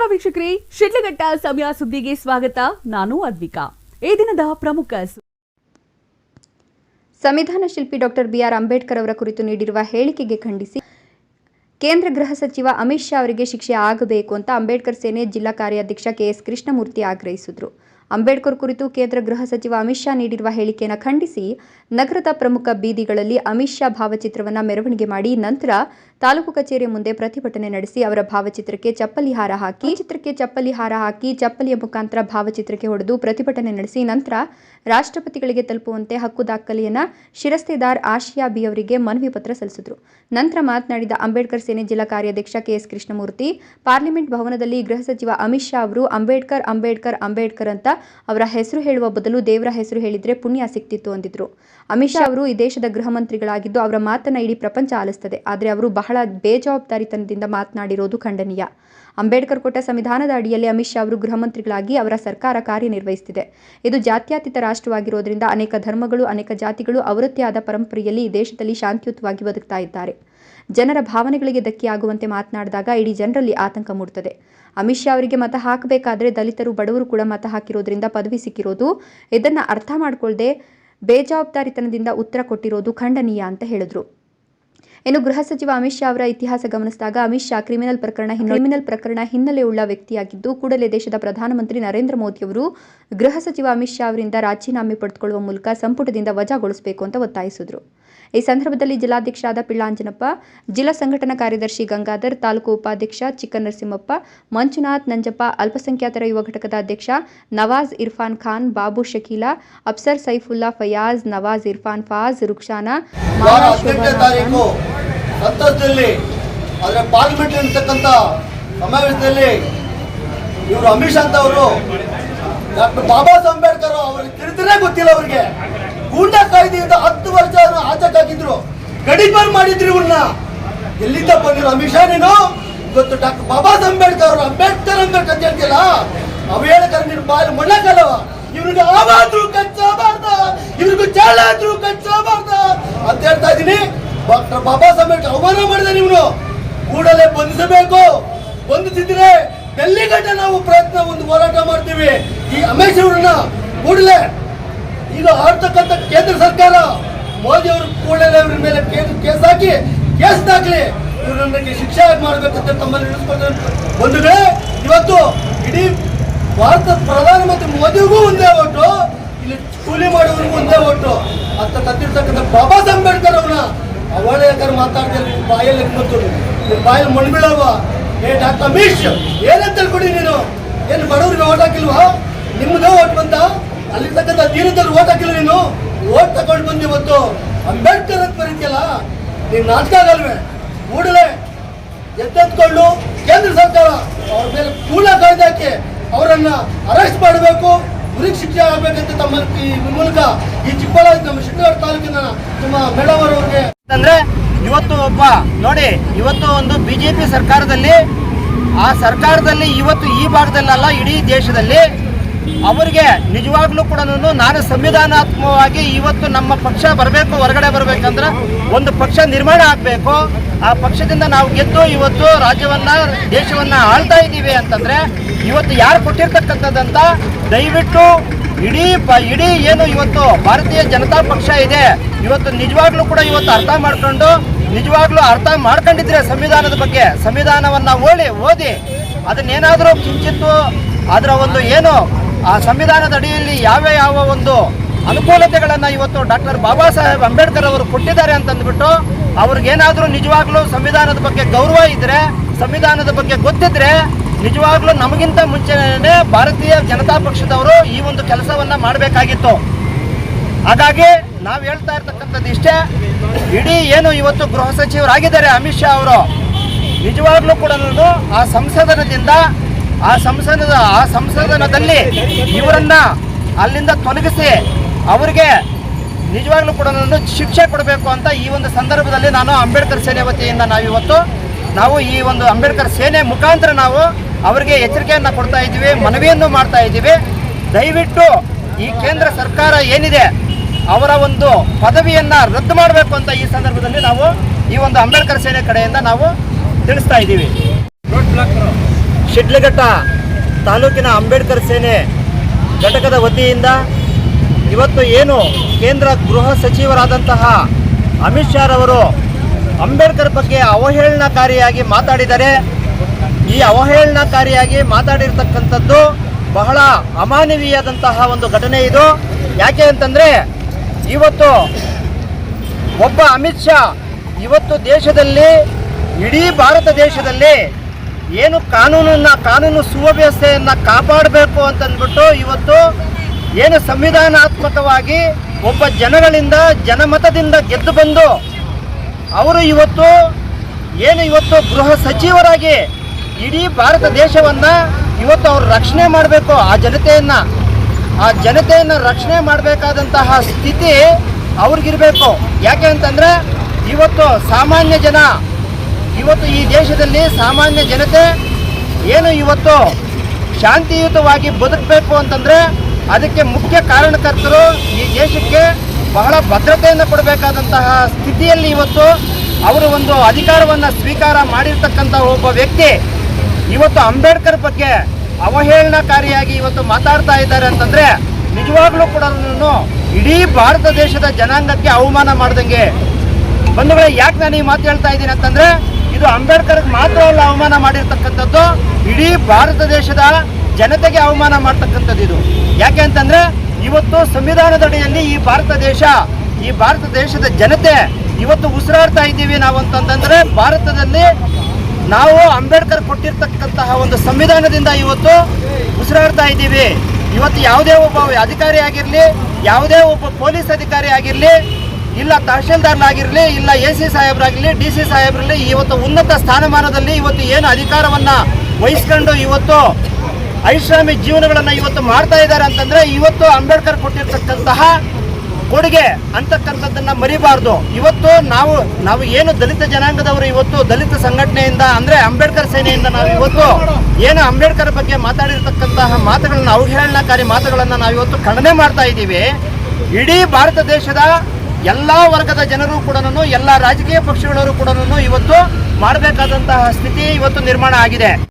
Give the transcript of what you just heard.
ನಮಸ್ಕಾರ ವೀಕ್ಷಕರೇ, ಶಿಡ್ಲಘಟ್ಟ ಸಮಯ ಸುದ್ದಿಗೆ ಸ್ವಾಗತ. ನಾನು ಅದ್ವಿಕಾ. ಈ ದಿನದ ಪ್ರಮುಖ ಸಂವಿಧಾನ ಶಿಲ್ಪಿ ಡಾಕ್ಟರ್ ಬಿಆರ್ ಅಂಬೇಡ್ಕರ್ ಅವರ ಕುರಿತು ನೀಡಿರುವ ಹೇಳಿಕೆಗೆ ಖಂಡಿಸಿ ಕೇಂದ್ರ ಗೃಹ ಸಚಿವ ಅಮಿತ್ ಶಾ ಅವರಿಗೆ ಶಿಕ್ಷೆ ಆಗಬೇಕು ಅಂತ ಅಂಬೇಡ್ಕರ್ ಸೇನೆ ಜಿಲ್ಲಾ ಕಾರ್ಯಾಧ್ಯಕ್ಷ ಕೆಎಸ್ ಕೃಷ್ಣಮೂರ್ತಿ ಆಗ್ರಹಿಸಿದರು. ಅಂಬೇಡ್ಕರ್ ಕುರಿತು ಕೇಂದ್ರ ಗೃಹ ಸಚಿವ ಅಮಿತ್ ಶಾ ನೀಡಿರುವ ಹೇಳಿಕೆಯನ್ನು ಖಂಡಿಸಿ ನಗರದ ಪ್ರಮುಖ ಬೀದಿಗಳಲ್ಲಿ ಅಮಿತ್ ಶಾ ಭಾವಚಿತ್ರವನ್ನು ಮೆರವಣಿಗೆ ಮಾಡಿ ನಂತರ ತಾಲೂಕು ಕಚೇರಿ ಮುಂದೆ ಪ್ರತಿಭಟನೆ ನಡೆಸಿ ಅವರ ಭಾವಚಿತ್ರಕ್ಕೆ ಚಪ್ಪಲಿ ಹಾರ ಹಾಕಿ, ಚಿತ್ರಕ್ಕೆ ಚಪ್ಪಲಿ ಹಾರ ಹಾಕಿ, ಚಪ್ಪಲಿಯ ಮುಖಾಂತರ ಭಾವಚಿತ್ರಕ್ಕೆ ಹೊಡೆದು ಪ್ರತಿಭಟನೆ ನಡೆಸಿ ನಂತರ ರಾಷ್ಟ್ರಪತಿಗಳಿಗೆ ತಲುಪುವಂತೆ ಹಕ್ಕು ದಾಖಲೆಯನ್ನ ಶಿರಸ್ತೆದಾರ್ ಆಶಿಯಾ ಬಿ ಅವರಿಗೆ ಮನವಿ ಪತ್ರ ಸಲ್ಲಿಸಿದರು. ನಂತರ ಮಾತನಾಡಿದ ಅಂಬೇಡ್ಕರ್ ಸೇನೆ ಜಿಲ್ಲಾ ಕಾರ್ಯಾಧ್ಯಕ್ಷ ಕೆಎಸ್ ಕೃಷ್ಣಮೂರ್ತಿ, ಪಾರ್ಲಿಮೆಂಟ್ ಭವನದಲ್ಲಿ ಗೃಹ ಸಚಿವ ಅಮಿತ್ ಶಾ ಅವರು, ಅಂಬೇಡ್ಕರ್ ಅಂಬೇಡ್ಕರ್ ಅಂಬೇಡ್ಕರ್ ಅಂತ ಅವರ ಹೆಸರು ಹೇಳುವ ಬದಲು ದೇವರ ಹೆಸರು ಹೇಳಿದ್ರೆ ಪುಣ್ಯ ಸಿಕ್ತಿತ್ತು ಅಂದಿದ್ರು. ಅಮಿತ್ ಶಾ ಅವರು ಈ ದೇಶದ ಗೃಹ ಮಂತ್ರಿಗಳಾಗಿದ್ದು ಅವರ ಮಾತನ್ನ ಇಡೀ ಪ್ರಪಂಚ ಆಲಿಸ್ತದೆ. ಆದರೆ ಅವರು ಬಹಳ ಬೇಜವಾಬ್ದಾರಿತನದಿಂದ ಮಾತನಾಡಿರೋದು ಖಂಡನೀಯ. ಅಂಬೇಡ್ಕರ್ ಕೊಟ್ಟ ಸಂವಿಧಾನದ ಅಡಿಯಲ್ಲಿ ಅಮಿತ್ ಶಾ ಅವರು ಗೃಹ ಮಂತ್ರಿಗಳಾಗಿ ಅವರ ಸರ್ಕಾರ ಕಾರ್ಯನಿರ್ವಹಿಸುತ್ತಿದೆ ಇದು ಜಾತ್ಯಾತೀತ ರಾಷ್ಟ್ರವಾಗಿರೋದ್ರಿಂದ ಅನೇಕ ಧರ್ಮಗಳು, ಅನೇಕ ಜಾತಿಗಳು ಅವರದ್ದೇ ಆದ ಪರಂಪರೆಯಲ್ಲಿ ಈ ದೇಶದಲ್ಲಿ ಶಾಂತಿಯುತವಾಗಿ ಬದುಕ್ತಾ ಇದ್ದಾರೆ. ಜನರ ಭಾವನೆಗಳಿಗೆ ಧಕ್ಕೆಯಾಗುವಂತೆ ಮಾತನಾಡಿದಾಗ ಇಡೀ ಜನರಲ್ಲಿ ಆತಂಕ ಮೂಡುತ್ತದೆ ಅಮಿತ್ ಶಾ ಅವರಿಗೆ ಮತ ಹಾಕಬೇಕಾದ್ರೆ ದಲಿತರು, ಬಡವರು ಕೂಡ ಮತ ಹಾಕಿರೋದ್ರಿಂದ ಪದವಿ ಸಿಕ್ಕಿರೋದು ಇದನ್ನು ಅರ್ಥ ಮಾಡ್ಕೊಳ್ದೆ ಬೇಜವಾಬ್ದಾರಿತನದಿಂದ ಉತ್ತರ ಕೊಟ್ಟಿರೋದು ಖಂಡನೀಯ ಅಂತ ಹೇಳಿದ್ರು. ಇನ್ನು ಗೃಹ ಸಚಿವ ಅಮಿತ್ ಶಾ ಅವರ ಇತಿಹಾಸ ಗಮನಿಸಿದಾಗ ಅಮಿತ್ ಶಾ ಕ್ರಿಮಿನಲ್ ಪ್ರಕರಣ ಕ್ರಿಮಿನಲ್ ಪ್ರಕರಣ ಹಿನ್ನೆಲೆಯುಳ್ಳ ವ್ಯಕ್ತಿಯಾಗಿದ್ದು ಕೂಡಲೇ ದೇಶದ ಪ್ರಧಾನಮಂತ್ರಿ ನರೇಂದ್ರ ಮೋದಿ ಅವರು ಗೃಹ ಸಚಿವ ಅಮಿತ್ ಶಾ ಅವರಿಂದ ರಾಜೀನಾಮೆ ಪಡೆದುಕೊಳ್ಳುವ ಮೂಲಕ ಸಂಪುಟದಿಂದ ವಜಾಗೊಳಿಸಬೇಕು ಅಂತ ಒತ್ತಾಯಿಸಿದರು. ಈ ಸಂದರ್ಭದಲ್ಲಿ ಜಿಲ್ಲಾಧ್ಯಕ್ಷರಾದ ಪಿಳ್ಳಾಂಜನಪ್ಪ ಜಿಲ್ಲಾ ಸಂಘಟನಾ ಕಾರ್ಯದರ್ಶಿ ಗಂಗಾಧರ್ ತಾಲೂಕು ಉಪಾಧ್ಯಕ್ಷ ಚಿಕ್ಕನರಸಿಂಹಪ್ಪ ಮಂಜುನಾಥ್ ನಂಜಪ್ಪ ಅಲ್ಪಸಂಖ್ಯಾತರ ಯುವ ಘಟಕದ ಅಧ್ಯಕ್ಷ ನವಾಜ್ ಇರ್ಫಾನ್ ಖಾನ್ ಬಾಬು ಶಕೀಲಾ ಅಫ್ಸರ್ ಸೈಫುಲ್ಲಾ ಫಯಾಜ್ ನವಾಜ್ ಇರ್ಫಾನ್ ಫಾಜ್ ರುಕ್ಷಾನಾ ಆದರೆ ಪಾರ್ಲಿಮೆಂಟ್ ಇರ್ತಕ್ಕಂಥ ಸಮಾವೇಶದಲ್ಲಿ ಇವರು ಅಮಿತ್ ಶಾ ಅಂತ ಅವರು ಡಾಕ್ಟರ್ ಬಾಬಾ ಸಾಹೇಬ್ ಅಂಬೇಡ್ಕರ್ ಅವ್ರಿಗೆ ತಿಳಿದ್ರೆ ಗೊತ್ತಿಲ್ಲ ಅವರಿಗೆ. ಗೂಂಡಾ ಕಾಯ್ದೆಯಿಂದ ಹತ್ತು ವರ್ಷ ಆಚೆಗಾಗಿದ್ರು ಗಡಿಪಾರ್ ಮಾಡಿದ್ರು ಇವ್ರನ್ನ ಎಲ್ಲಿಂದ ಬಂದಿರೋ ಅಮಿತ್ ಶಾ ನೀನು? ಇವತ್ತು ಡಾಕ್ಟರ್ ಬಾಬಾ ಅಂಬೇಡ್ಕರ್ ಅವರು ಅಂಬೇಡ್ಕರ್ ಅಂಬೇಡ್ಕರ್ ಅಂತ ಹೇಳ್ತಿಲ್ಲ ಅವ್ ಹೇಳಕರ ನೀನು ಬಾಯಲ್ಲಿ ಮಣ್ಣಕ್ಕಲ್ಲವ ಇವ್ರಿಗೆ ಆವಾದ್ರೂ ಕಚ್ಚಬಾರ್ದ ಇವ್ರಿಗೂ ಚಾಳಾದ್ರೂ ಕಚ್ಚಬಾರ್ದ ಅಂತ ಹೇಳ್ತಾ ಇದೀನಿ ಡಾಕ್ಟರ್ ಬಾಬಾ ಅಂಬೇಡ್ಕರ್ ಅವಮಾನ ಮಾಡಿದೆ ನೀವು ಕೂಡಲೇ ಬಂಧಿಸಬೇಕು. ಬಂಧಿಸಿದ್ರೆ ಡೆಲ್ಲಿ ನಾವು ಪ್ರಯತ್ನ ಒಂದು ಹೋರಾಟ ಮಾಡ್ತೀವಿ. ಈ ಅಮೇಶ್ ಅವ್ರನ್ನ ಕೂಡಲೇ ಈಗ ಆಡ್ತಕ್ಕಂಥ ಕೇಂದ್ರ ಸರ್ಕಾರ, ಮೋದಿ ಅವರು ಕೂಡಲೇ ಅವ್ರ ಮೇಲೆ ಕೇಸ್ ಹಾಕಿ, ಕೇಸ್ ದಾಖಲೆ. ಇವರನ್ನ ಶಿಕ್ಷೆ ಮಾಡಬೇಕಂತ ತಮ್ಮಲ್ಲಿ ಬಂದ್ರೆ ಇವತ್ತು ಇಡೀ ಭಾರತ ಪ್ರಧಾನಮಂತ್ರಿ ಮೋದಿಗೂ ಒಂದೇ ಓಟು, ಇಲ್ಲಿ ಕೂಲಿ ಮಾಡುವವರಿಗೂ ಒಂದೇ ಓಟು. ಅಂತ ಕತ್ತಿರ್ತಕ್ಕಂಥ ಬಾಬಾ ಸಾಹೇಬ್ ಅಂಬೇಡ್ಕರ್ ಅವ್ರನ್ನ ಅವಳೇಕರ್ ಮಾತಾಡ್ತಾರೆ ಬಾಯಲ್ಲಿ ಬಂತು ನಿಮ್ಮ ಬಾಯಲ್ಲಿ ಮಣ್ಬೀಳಲ್ವ ಏ, ಡಾಕ್ಟರ್ ಅಮೀಶ್ ಏನಂತ ತಿಳ್ಕೊಡಿ ನೀನು? ಏನು ಬಡವರಿಗೆ ಓಟ್ ಹಾಕಿಲ್ವಾ? ನಿಮ್ಮದೇ ಓಟ್ ಬಂತ? ಅಲ್ಲಿರ್ತಕ್ಕಂಥ ದೀನದಲ್ಲಿ ಓಟ್ ಹಾಕಿಲ್ಲ ನೀನು. ಓಟ್ ತಗೊಂಡು ಬಂದು ಇವತ್ತು. ಅಂಬೇಡ್ಕರ್ ಅಂತ ಬರೀತಿಯಲ್ಲ, ನೀನು ನಾಟಕ ಆಗಲ್ವೇ ಕೂಡಲೇ ಎತ್ತೆತ್ಕೊಂಡು ಕೇಂದ್ರ ಸರ್ಕಾರ ಅವ್ರ ಮೇಲೆ ಕೂಲ ಕಾಯ್ದೆ ಹಾಕಿ ಅವರನ್ನ ಅರೆಸ್ಟ್ ಮಾಡಬೇಕು. ಗುರಿ ಶಿಕ್ಷೆ ಆಗಬೇಕಂತ ತಮ್ಮ ಈ ಮೂಲಕ ಈ ಚಿಕ್ಕಬಳ್ಳಾಪುರ, ನಮ್ಮ ಶಿಡ್ಲಘಟ್ಟ ತಾಲೂಕಿನ ನಮ್ಮ ಮೇಡಮ್ ಅವರಿಗೆ. ಅಂದ್ರೆ ಇವತ್ತು ಒಬ್ಬ, ನೋಡಿ, ಇವತ್ತು ಒಂದು ಬಿಜೆಪಿ ಸರ್ಕಾರದಲ್ಲಿ, ಆ ಸರ್ಕಾರದಲ್ಲಿ ಇವತ್ತು ಈ ಭಾಗದಲ್ಲಲ್ಲ ಇಡೀ ದೇಶದಲ್ಲಿ ಅವರಿಗೆ ನಿಜವಾಗ್ಲೂ ಕೂಡ ನಾನು ಸಂವಿಧಾನಾತ್ಮಕವಾಗಿ ಇವತ್ತು ನಮ್ಮ ಪಕ್ಷ ಬರಬೇಕು, ಹೊರಗಡೆ ಬರಬೇಕಂದ್ರೆ ಒಂದು ಪಕ್ಷ ನಿರ್ಮಾಣ ಆಗಬೇಕು. ಆ ಪಕ್ಷದಿಂದ ನಾವು ಗೆದ್ದು ಇವತ್ತು ರಾಜ್ಯವನ್ನ, ದೇಶವನ್ನ ಆಳ್ತಾ ಇದ್ದೀವಿ ಅಂತಂದ್ರೆ ಇವತ್ತು ಯಾರು ಕೊಟ್ಟಿರ್ತಕ್ಕಂಥದ್ದಂತ ದಯವಿಟ್ಟು ಇಡೀ ಇಡೀ ಏನು ಇವತ್ತು ಭಾರತೀಯ ಜನತಾ ಪಕ್ಷ ಇದೆ, ಇವತ್ತು ನಿಜವಾಗ್ಲೂ ಕೂಡ ಇವತ್ತು ಅರ್ಥ ಮಾಡ್ಕೊಂಡು, ನಿಜವಾಗ್ಲೂ ಅರ್ಥ ಮಾಡ್ಕೊಂಡಿದ್ರೆ ಸಂವಿಧಾನದ ಬಗ್ಗೆ, ಸಂವಿಧಾನವನ್ನ ಓಳಿ, ಓದಿ, ಅದನ್ನೇನಾದರೂ ಕಿಂಚಿತ್ತು ಅದರ ಒಂದು ಏನು ಆ ಸಂವಿಧಾನದ ಅಡಿಯಲ್ಲಿ ಯಾವ ಯಾವ ಒಂದು ಅನುಕೂಲತೆಗಳನ್ನು ಇವತ್ತು ಡಾಕ್ಟರ್ ಬಾಬಾ ಸಾಹೇಬ್ ಅಂಬೇಡ್ಕರ್ ಅವರು ಕೊಟ್ಟಿದ್ದಾರೆ ಅಂತಂದ್ಬಿಟ್ಟು ಅವ್ರಿಗೇನಾದರೂ ನಿಜವಾಗ್ಲೂ ಸಂವಿಧಾನದ ಬಗ್ಗೆ ಗೌರವ ಇದ್ರೆ, ಸಂವಿಧಾನದ ಬಗ್ಗೆ ಗೊತ್ತಿದ್ರೆ ನಿಜವಾಗ್ಲೂ ನಮಗಿಂತ ಮುಂಚೆನೇ ಭಾರತೀಯ ಜನತಾ ಪಕ್ಷದವರು ಈ ಒಂದು ಕೆಲಸವನ್ನ ಮಾಡಬೇಕಾಗಿತ್ತು. ಹಾಗಾಗಿ ನಾವು ಹೇಳ್ತಾ ಇರ್ತಕ್ಕಂಥದ್ದು ಇಷ್ಟೇ. ಇಡೀ ಏನು ಇವತ್ತು ಗೃಹ ಸಚಿವರಾಗಿದ್ದಾರೆ ಅಮಿತ್ ಶಾ ಅವರು, ನಿಜವಾಗ್ಲೂ ಕೂಡ ಆ ಸಂಸದನದಿಂದ ಆ ಸಂಸದದ, ಆ ಸಂಸದನದಲ್ಲಿ ಇವರನ್ನ ಅಲ್ಲಿಂದ ತೊಲಗಿಸಿ ಅವರಿಗೆ ನಿಜವಾಗ್ಲೂ ಕೂಡ ಶಿಕ್ಷೆ ಕೊಡಬೇಕು ಅಂತ ಈ ಒಂದು ಸಂದರ್ಭದಲ್ಲಿ ನಾನು ಅಂಬೇಡ್ಕರ್ ಸೇನೆ ವತಿಯಿಂದ ನಾವಿವತ್ತು ನಾವು ಈ ಒಂದು ಅಂಬೇಡ್ಕರ್ ಸೇನೆ ಮುಖಾಂತರ ನಾವು ಅವರಿಗೆ ಎಚ್ಚರಿಕೆಯನ್ನು ಕೊಡ್ತಾ ಇದ್ದೀವಿ, ಮನವಿಯನ್ನು ಮಾಡ್ತಾ ಇದ್ದೀವಿ. ದಯವಿಟ್ಟು ಈ ಕೇಂದ್ರ ಸರ್ಕಾರ ಏನಿದೆ ಅವರ ಒಂದು ಪದವಿಯನ್ನು ರದ್ದು ಮಾಡಬೇಕು ಅಂತ ಈ ಸಂದರ್ಭದಲ್ಲಿ ನಾವು ಈ ಒಂದು ಅಂಬೇಡ್ಕರ್ ಸೇನೆ ಕಡೆಯಿಂದ ನಾವು ತಿಳಿಸ್ತಾ ಇದ್ದೀವಿ. ಶಿಡ್ಲಘಟ್ಟ ತಾಲೂಕಿನ ಅಂಬೇಡ್ಕರ್ ಸೇನೆ ಘಟಕದ ವತಿಯಿಂದ ಇವತ್ತು ಏನು ಕೇಂದ್ರ ಗೃಹ ಸಚಿವರಾದಂತಹ ಅಮಿತ್ ಶಾ ರವರು ಅಂಬೇಡ್ಕರ್ ಬಗ್ಗೆ ಅವಹೇಳನಕಾರಿಯಾಗಿ ಮಾತಾಡಿದ್ದಾರೆ ಈ ಅವಹೇಳನಕಾರಿಯಾಗಿ ಮಾತಾಡಿರ್ತಕ್ಕಂಥದ್ದು ಬಹಳ ಅಮಾನವೀಯದಂತಹ ಒಂದು ಘಟನೆ ಇದು. ಯಾಕೆ ಅಂತಂದರೆ, ಇವತ್ತು ಒಬ್ಬ ಅಮಿತ್ ಶಾ ಇವತ್ತು ದೇಶದಲ್ಲಿ, ಇಡೀ ಭಾರತ ದೇಶದಲ್ಲಿ ಏನು ಕಾನೂನನ್ನ, ಕಾನೂನು ಸುವ್ಯವಸ್ಥೆಯನ್ನು ಕಾಪಾಡಬೇಕು ಅಂತಂದ್ಬಿಟ್ಟು ಇವತ್ತು ಏನು ಸಂವಿಧಾನಾತ್ಮಕವಾಗಿ ಒಬ್ಬ ಜನಗಳಿಂದ, ಜನಮತದಿಂದ ಗೆದ್ದು ಬಂದು ಅವರು ಇವತ್ತು ಏನು ಇವತ್ತು ಗೃಹ ಸಚಿವರಾಗಿ ಇಡೀ ಭಾರತ ದೇಶವನ್ನ ಇವತ್ತು ಅವರು ರಕ್ಷಣೆ ಮಾಡಬೇಕು, ಆ ಜನತೆಯನ್ನ. ಆ ಜನತೆಯನ್ನ ರಕ್ಷಣೆ ಮಾಡಬೇಕಾದಂತಹ ಸ್ಥಿತಿ ಅವ್ರಿಗಿರಬೇಕು. ಯಾಕೆ ಅಂತಂದ್ರೆ ಇವತ್ತು ಸಾಮಾನ್ಯ ಜನ ಇವತ್ತು ಈ ದೇಶದಲ್ಲಿ ಸಾಮಾನ್ಯ ಜನತೆ ಏನು ಇವತ್ತು ಶಾಂತಿಯುತವಾಗಿ ಬದುಕಬೇಕು ಅಂತಂದ್ರೆ ಅದಕ್ಕೆ ಮುಖ್ಯ ಕಾರಣಕರ್ತರು ಈ ದೇಶಕ್ಕೆ ಬಹಳ ಭದ್ರತೆಯನ್ನು ಕೊಡಬೇಕಾದಂತಹ ಸ್ಥಿತಿಯಲ್ಲಿ ಇವತ್ತು ಅವರು ಒಂದು ಅಧಿಕಾರವನ್ನು ಸ್ವೀಕಾರ ಮಾಡಿರ್ತಕ್ಕಂಥ ಒಬ್ಬ ವ್ಯಕ್ತಿ ಇವತ್ತು ಅಂಬೇಡ್ಕರ್ ಬಗ್ಗೆ ಅವಹೇಳನಕಾರಿಯಾಗಿ ಇವತ್ತು ಮಾತಾಡ್ತಾ ಇದ್ದಾರೆ ಅಂತಂದ್ರೆ ನಿಜವಾಗ್ಲೂ ಕೂಡ ಇಡೀ ಭಾರತ ದೇಶದ ಜನಾಂಗಕ್ಕೆ ಅವಮಾನ ಮಾಡ್ದಂಗೆ. ಬಂಧುಗಳೇ, ಯಾಕೆ ನಾನು ಈ ಮಾತು ಹೇಳ್ತಾ ಇದ್ದೀನಿ ಅಂತಂದ್ರೆ ಇದು ಅಂಬೇಡ್ಕರ್ ಮಾತ್ರ ಅಲ್ಲ ಅವಮಾನ ಮಾಡಿರ್ತಕ್ಕಂಥದ್ದು, ಇಡೀ ಭಾರತ ದೇಶದ ಜನತೆಗೆ ಅವಮಾನ ಮಾಡ್ತಕ್ಕಂಥದ್ದು ಇದು. ಯಾಕೆ ಅಂತಂದ್ರೆ, ಇವತ್ತು ಸಂವಿಧಾನದಡಿಯಲ್ಲಿ ಈ ಭಾರತ ದೇಶ, ಈ ಭಾರತ ದೇಶದ ಜನತೆ ಇವತ್ತು ಉಸಿರಾಡ್ತಾ ಇದ್ದೀವಿ ನಾವು ಅಂತಂದ್ರೆ, ಭಾರತದಲ್ಲಿ ನಾವು ಅಂಬೇಡ್ಕರ್ ಕೊಟ್ಟಿರ್ತಕ್ಕಂತಹ ಒಂದು ಸಂವಿಧಾನದಿಂದ ಇವತ್ತು ಉಸಿರಾಡ್ತಾ ಇದ್ದೀವಿ. ಇವತ್ತು ಯಾವುದೇ ಒಬ್ಬ ಅಧಿಕಾರಿ ಆಗಿರಲಿ, ಯಾವುದೇ ಒಬ್ಬ ಪೊಲೀಸ್ ಅಧಿಕಾರಿ ಆಗಿರಲಿ ಇಲ್ಲ ತಹಶೀಲ್ದಾರ್ನಾಗಿರಲಿ, ಇಲ್ಲ ಎ ಸಿ ಸಾಹೇಬ್ರಾಗಿರಲಿ, ಡಿ ಸಿ ಸಾಹೇಬ್ರಲ್ಲಿ ಇವತ್ತು ಉನ್ನತ ಸ್ಥಾನಮಾನದಲ್ಲಿ ಇವತ್ತು ಏನು ಅಧಿಕಾರವನ್ನ ವಹಿಸ್ಕೊಂಡು ಇವತ್ತು ಐಷಾಮಿ ಜೀವನಗಳನ್ನು ಇವತ್ತು ಮಾಡ್ತಾ ಇದ್ದಾರೆ ಅಂತಂದ್ರೆ ಇವತ್ತು ಅಂಬೇಡ್ಕರ್ ಕೊಟ್ಟಿರ್ತಕ್ಕಂತಹ ಕೊಡುಗೆ ಅಂತಕ್ಕಂಥದ್ದನ್ನು ಮರಿಬಾರ್ದು. ಇವತ್ತು ನಾವು ನಾವು ಏನು ದಲಿತ ಜನಾಂಗದವರು ಇವತ್ತು ದಲಿತ ಸಂಘಟನೆಯಿಂದ ಅಂದ್ರೆ ಅಂಬೇಡ್ಕರ್ ಸೇನೆಯಿಂದ ನಾವು ಇವತ್ತು ಏನು ಅಂಬೇಡ್ಕರ್ ಬಗ್ಗೆ ಮಾತಾಡಿರ್ತಕ್ಕಂತಹ ಮಾತುಗಳನ್ನು ಅವಹೇಳನಕಾರಿ ಮಾತುಗಳನ್ನು ನಾವು ಇವತ್ತು ಖಂಡನೆ ಮಾಡ್ತಾ ಇದ್ದೀವಿ. ಇಡೀ ಭಾರತ ದೇಶದ ಎಲ್ಲಾ ವರ್ಗದ ಜನರು ಕೂಡ ಎಲ್ಲ ರಾಜಕೀಯ ಪಕ್ಷಗಳವರು ಕೂಡ ಇವತ್ತು ಮಾಡಬೇಕಾದಂತಹ ಸ್ಥಿತಿ ಇವತ್ತು ನಿರ್ಮಾಣ ಆಗಿದೆ.